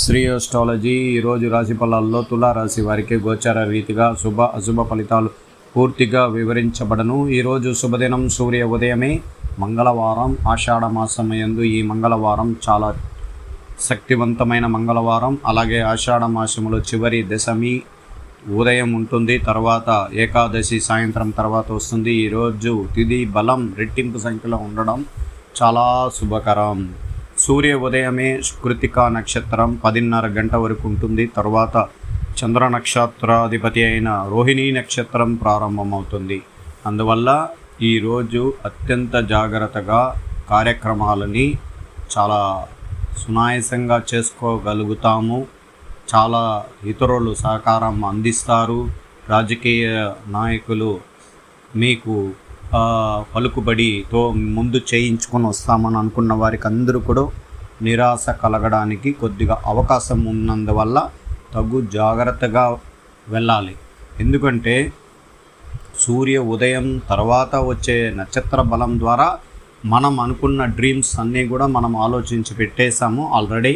Shri astrology ఈరోజు రాశి ఫలాల్లో తులారాశి వారికి గోచార రీతిగా శుభ అశుభ ఫలితాలు పూర్తిగా వివరించబడను. ఈరోజు శుభదినం సూర్య ఉదయమే మంగళవారం ఆషాఢ మాసం యందు ఈ మంగళవారం చాలా శక్తివంతమైన మంగళవారం. అలాగే ఆషాఢ మాసములో చివరి దశమి ఉదయం ఉంటుంది తర్వాత ఏకాదశి సాయంత్రం తర్వాత వస్తుంది. ఈరోజు తిది బలం రెట్టింపు సంఖ్యలో ఉండడం చాలా శుభకరం. సూర్య ఉదయమే కృతికా నక్షత్రం పదిన్నర గంట వరకు ఉంటుంది. తర్వాత చంద్ర నక్షత్రాధిపతి అయిన రోహిణీ నక్షత్రం ప్రారంభమవుతుంది. అందువల్ల ఈరోజు అత్యంత జాగ్రత్తగా కార్యక్రమాలని చాలా సునాయసంగా చేసుకోగలుగుతాము. చాలా ఇతరులు సహకారం అందిస్తారు. రాజకీయ నాయకులు మీకు పలుకుబడితో ముందు చేయించుకొని వస్తామని అనుకున్న వారికి అందరూ కూడా నిరాశ కలగడానికి కొద్దిగా అవకాశం ఉన్నందువల్ల తగు జాగ్రత్తగా వెళ్ళాలి. ఎందుకంటే సూర్య ఉదయం తర్వాత వచ్చే నక్షత్ర బలం ద్వారా మనం అనుకున్న డ్రీమ్స్ అన్నీ కూడా మనం ఆలోచించి పెట్టేశాము ఆల్రెడీ.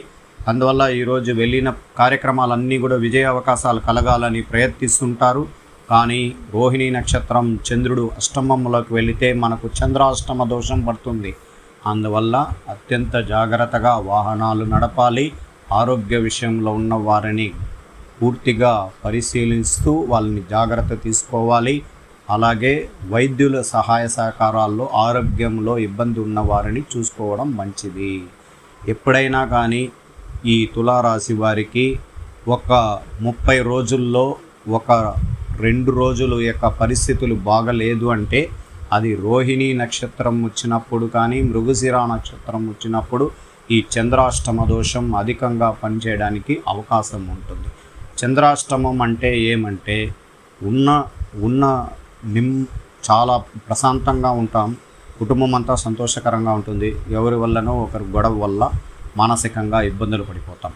అందువల్ల ఈరోజు వెళ్ళిన కార్యక్రమాలన్నీ కూడా విజయ అవకాశాలు కలగాలని ప్రయత్నిస్తుంటారు. కానీ రోహిణి నక్షత్రం చంద్రుడు అష్టమంలోకి వెళితే మనకు చంద్రాష్టమ దోషం పడుతుంది. అందువల్ల అత్యంత జాగ్రత్తగా వాహనాలు నడపాలి. ఆరోగ్య విషయంలో ఉన్న వారిని పూర్తిగా పరిశీలిస్తూ వాళ్ళని జాగ్రత్త తీసుకోవాలి. అలాగే వైద్యుల సహాయ సహకారాల్లో ఆరోగ్యంలో ఇబ్బంది ఉన్న వారిని చూసుకోవడం మంచిది. ఎప్పుడైనా కానీ ఈ తులారాశి వారికి ఒక ముప్పై రోజుల్లో ఒక రెండు రోజులు యొక్క పరిస్థితులు బాగలేదు అంటే అది రోహిణి నక్షత్రం వచ్చినప్పుడు కానీ మృగశిర నక్షత్రం వచ్చినప్పుడు ఈ చంద్రాష్టమ దోషం అధికంగా పనిచేయడానికి అవకాశం ఉంటుంది. చంద్రాష్టమం అంటే ఏమంటే ఉన్న ఉన్న నిమ్ చాలా ప్రశాంతంగా ఉంటాం కుటుంబం అంతా సంతోషకరంగా ఉంటుంది ఎవరి వల్లనో ఒకరి గొడవ వల్ల మానసికంగా ఇబ్బందులు పడిపోతాం.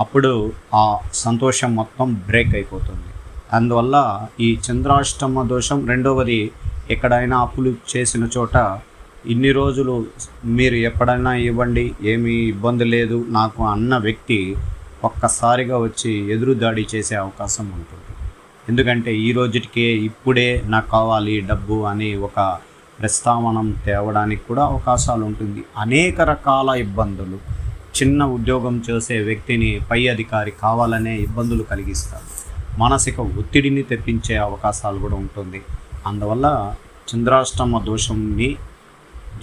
అప్పుడు ఆ సంతోషం మొత్తం బ్రేక్ అయిపోతుంది. అందువల్ల ఈ చంద్రాష్టమ దోషం రెండవది ఎక్కడైనా అప్పులు చేసిన చోట ఇన్ని రోజులు మీరు ఎప్పుడైనా ఇవ్వండి ఏమీ ఇబ్బంది లేదు నాకు అన్న వ్యక్తి ఒక్కసారిగా వచ్చి ఎదురుదాడి చేసే అవకాశం ఉంటుంది. ఎందుకంటే ఈ రోజుటికే ఇప్పుడే నాకు కావాలి డబ్బు అని ఒక ప్రస్తావనం తేవడానికి కూడా అవకాశాలు ఉంటుంది. అనేక రకాల ఇబ్బందులు. చిన్న ఉద్యోగం చేసే వ్యక్తిని పై అధికారి కావాలనే ఇబ్బందులు కలిగిస్తారు. మానసిక ఒత్తిడిని తెప్పించే అవకాశాలు కూడా ఉంటుంది. అందువల్ల చంద్రాష్టమ దోషంని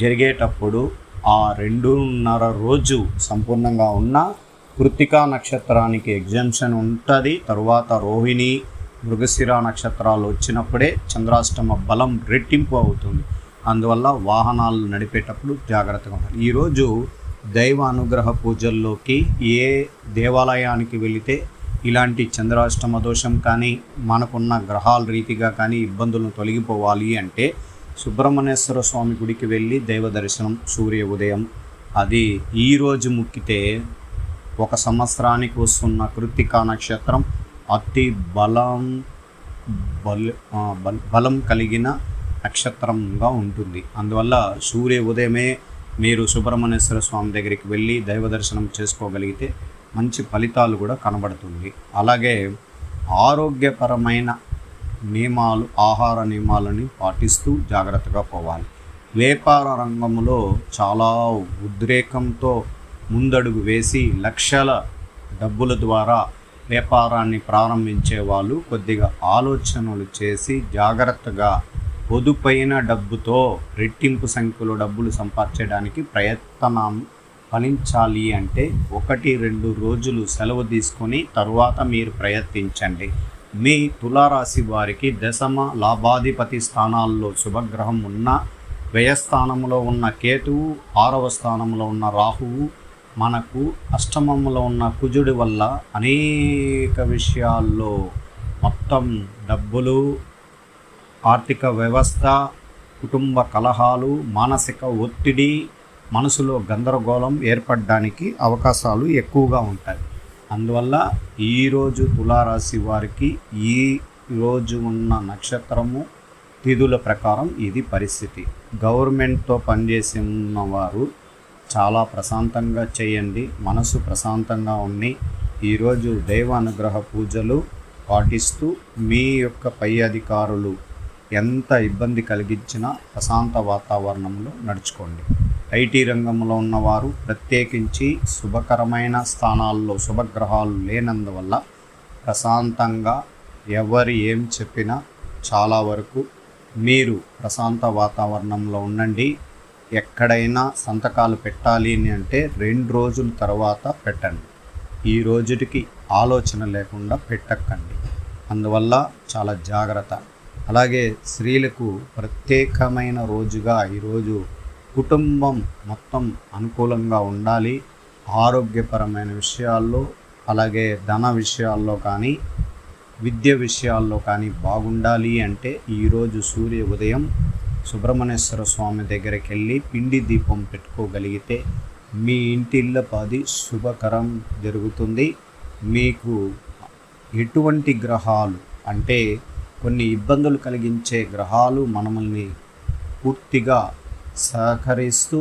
జరిగేటప్పుడు ఆ రెండున్నర రోజు సంపూర్ణంగా ఉన్న కృతికా నక్షత్రానికి ఎగ్జామ్షన్ ఉంటుంది. తరువాత రోహిణి మృగశిర నక్షత్రాలు వచ్చినప్పుడే చంద్రాష్టమ బలం రెట్టింపు అవుతుంది. అందువల్ల వాహనాలు నడిపేటప్పుడు జాగ్రత్తగా ఉండాలి. ఈరోజు దైవ అనుగ్రహ పూజల్లోకి ఏ దేవాలయానికి వెళితే ఇలాంటి చంద్రాష్టమ దోషం కానీ మనకున్న గ్రహాల రీతిగా కానీ ఇబ్బందులను తొలగిపోవాలి అంటే సుబ్రహ్మణ్యేశ్వర స్వామి గుడికి వెళ్ళి దైవ దర్శనం సూర్య ఉదయం. అది ఈరోజు ముక్కితే ఒక సంవత్సరానికి వస్తున్న కృతికా నక్షత్రం అతి బలం బల బల- బలం కలిగిన నక్షత్రంగా ఉంటుంది. అందువల్ల సూర్య ఉదయమే మీరు సుబ్రహ్మణ్యేశ్వర స్వామి దగ్గరికి వెళ్ళి దైవ దర్శనం చేసుకోగలిగితే మంచి ఫలితాలు కూడా కనబడుతుంది. అలాగే ఆరోగ్యపరమైన నియమాలు ఆహార నియమాలని పాటిస్తూ జాగ్రత్తగా పోవాలి. వ్యాపార రంగంలో చాలా ఉద్రేకంతో ముందడుగు వేసి లక్షల డబ్బుల ద్వారా వ్యాపారాన్ని ప్రారంభించే వాళ్ళు కొద్దిగా ఆలోచనలు చేసి జాగ్రత్తగా పొదుపైన డబ్బుతో రెట్టింపు సంఖ్యలో డబ్బులు సంపాదించడానికి ప్రయత్నం ఫలించాలి అంటే ఒకటి రెండు రోజులు సెలవు తీసుకొని తరువాత మీరు ప్రయత్నించండి. మీ తులారాశి వారికి దశమ లాభాధిపతి స్థానాల్లో శుభగ్రహం ఉన్న వ్యయస్థానంలో ఉన్న కేతువు ఆరవ స్థానంలో ఉన్న రాహువు మనకు అష్టమంలో ఉన్న కుజుడి వల్ల అనేక విషయాల్లో మొత్తం డబ్బులు ఆర్థిక వ్యవస్థ కుటుంబ కలహాలు మానసిక ఒత్తిడి మనసులో గందరగోళం ఏర్పడడానికి అవకాశాలు ఎక్కువగా ఉంటాయి. అందువల్ల ఈరోజు తులారాశి వారికి ఈ రోజు ఉన్న నక్షత్రము తిథుల ప్రకారం ఇది పరిస్థితి. గవర్నమెంట్తో పనిచేసి ఉన్నవారు చాలా ప్రశాంతంగా చేయండి మనసు ప్రశాంతంగా ఉండి ఈరోజు దైవ అనుగ్రహ పూజలు పాటిస్తూ మీ యొక్క పై అధికారులు ఎంత ఇబ్బంది కలిగించినా ప్రశాంత వాతావరణంలో నడుచుకోండి. ఐటీ రంగంలో ఉన్నవారు ప్రత్యేకించి శుభకరమైన స్థానాల్లో శుభగ్రహాలు లేనందువల్ల ప్రశాంతంగా ఎవరు ఏం చెప్పినా చాలా వరకు మీరు ప్రశాంత వాతావరణంలో ఉండండి. ఎక్కడైనా సంతకాలు పెట్టాలి అని అంటే రెండు రోజుల తర్వాత పెట్టండి. ఈ రోజుటికి ఆలోచన లేకుండా పెట్టకండి. అందువల్ల చాలా జాగ్రత్త. అలాగే స్త్రీలకు ప్రత్యేకమైన రోజుగా ఈరోజు కుటుంబం మొత్తం అనుకూలంగా ఉండాలి. ఆరోగ్యపరమైన విషయాల్లో అలాగే ధన విషయాల్లో కానీ విద్య విషయాల్లో కానీ బాగుండాలి అంటే ఈరోజు సూర్య ఉదయం సుబ్రహ్మణ్యేశ్వర స్వామి దగ్గరికి వెళ్ళి పిండి దీపం పెట్టుకోగలిగితే మీ ఇంటి పది శుభకరం జరుగుతుంది. మీకు ఎటువంటి గ్రహాలు అంటే కొన్ని ఇబ్బందులు కలిగించే గ్రహాలు మనల్ని పూర్తిగా సహకరిస్తూ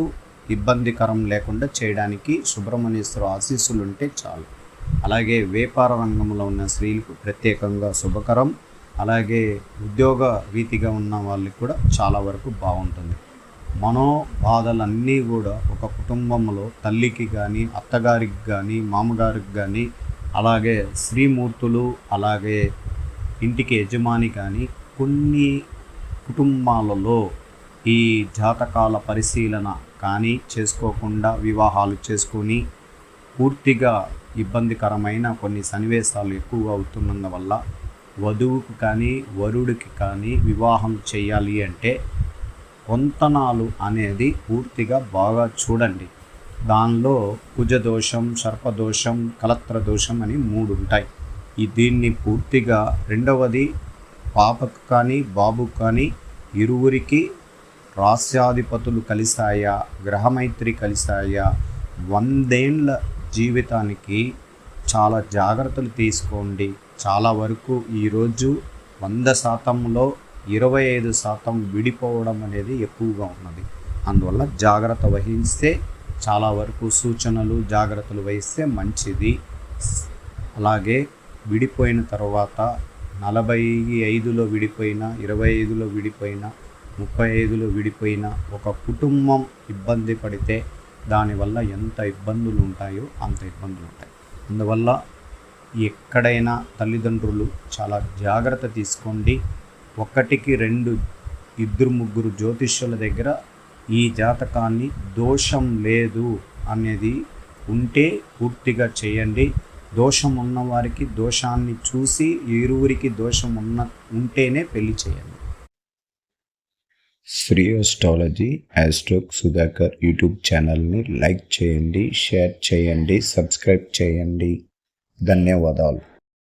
ఇబ్బందికరం లేకుండా చేయడానికి సుబ్రహ్మణ్యేశ్వర ఆశీస్సులు ఉంటే చాలు. అలాగే వ్యాపార రంగంలో ఉన్న స్త్రీలకు ప్రత్యేకంగా శుభకరం అలాగే ఉద్యోగ రీతిగా ఉన్న వాళ్ళకి కూడా చాలా వరకు బాగుంటుంది. మనో బాధలన్నీ కూడా ఒక కుటుంబంలో తల్లికి కానీ అత్తగారికి కానీ మామగారికి కానీ అలాగే స్త్రీమూర్తులు అలాగే ఇంటికి యజమాని కానీ కొన్ని కుటుంబాలలో ఈ జాతకాల పరిశీలన కానీ చేసుకోకుండా వివాహాలు చేసుకొని పూర్తిగా ఇబ్బందికరమైన కొన్ని సన్నివేశాలు ఎక్కువగా అవుతున్నందువల్ల వధువుకు కానీ వరుడికి కానీ వివాహం చేయాలి అంటే పొంతనాలు అనేది పూర్తిగా బాగా చూడండి. దానిలో కుజదోషం సర్పదోషం కలత్ర దోషం అని మూడు ఉంటాయి. ఈ దీన్ని పూర్తిగా రెండవది పాపకు కానీ బాబుకు కానీ ఇరువురికి రాస్యాధిపతులు కలిశాయా? గ్రహమైత్రి కలిశాయా? వందేండ్ల జీవితానికి చాలా జాగ్రత్తలు తీసుకోండి. చాలా వరకు ఈరోజు వంద శాతంలో ఇరవై ఐదు శాతం విడిపోవడం అనేది ఎక్కువగా ఉన్నది. అందువల్ల జాగ్రత్త వహిస్తే చాలా వరకు సూచనలు జాగ్రత్తలు వహిస్తే మంచిది. అలాగే విడిపోయిన తర్వాత నలభై ఐదులో విడిపోయిన ఇరవై ఐదులో విడిపోయిన ముప్పై ఐదులో విడిపోయిన ఒక కుటుంబం ఇబ్బంది పడితే దానివల్ల ఎంత ఇబ్బందులు ఉంటాయో అంత ఇబ్బందులు ఉంటాయి. అందువల్ల ఎక్కడైనా తల్లిదండ్రులు చాలా జాగ్రత్త తీసుకోండి. ఒకటికి రెండు ఇద్దరు ముగ్గురు జ్యోతిష్యుల దగ్గర ఈ జాతకాన్ని దోషం లేదు అనేది ఉంటే పూర్తిగా చేయండి. దోషం ఉన్నవారికి దోషాన్ని చూసి ఇరువురికి దోషం ఉన్న ఉంటేనే పెళ్ళి చేయండి. శ్రీ అస్ట్రాలజీ యాస్ట్రోక్ సుధాకర్ యూట్యూబ్ ఛానల్ని లైక్ చేయండి షేర్ చేయండి సబ్స్క్రైబ్ చేయండి. ధన్యవాదాలు.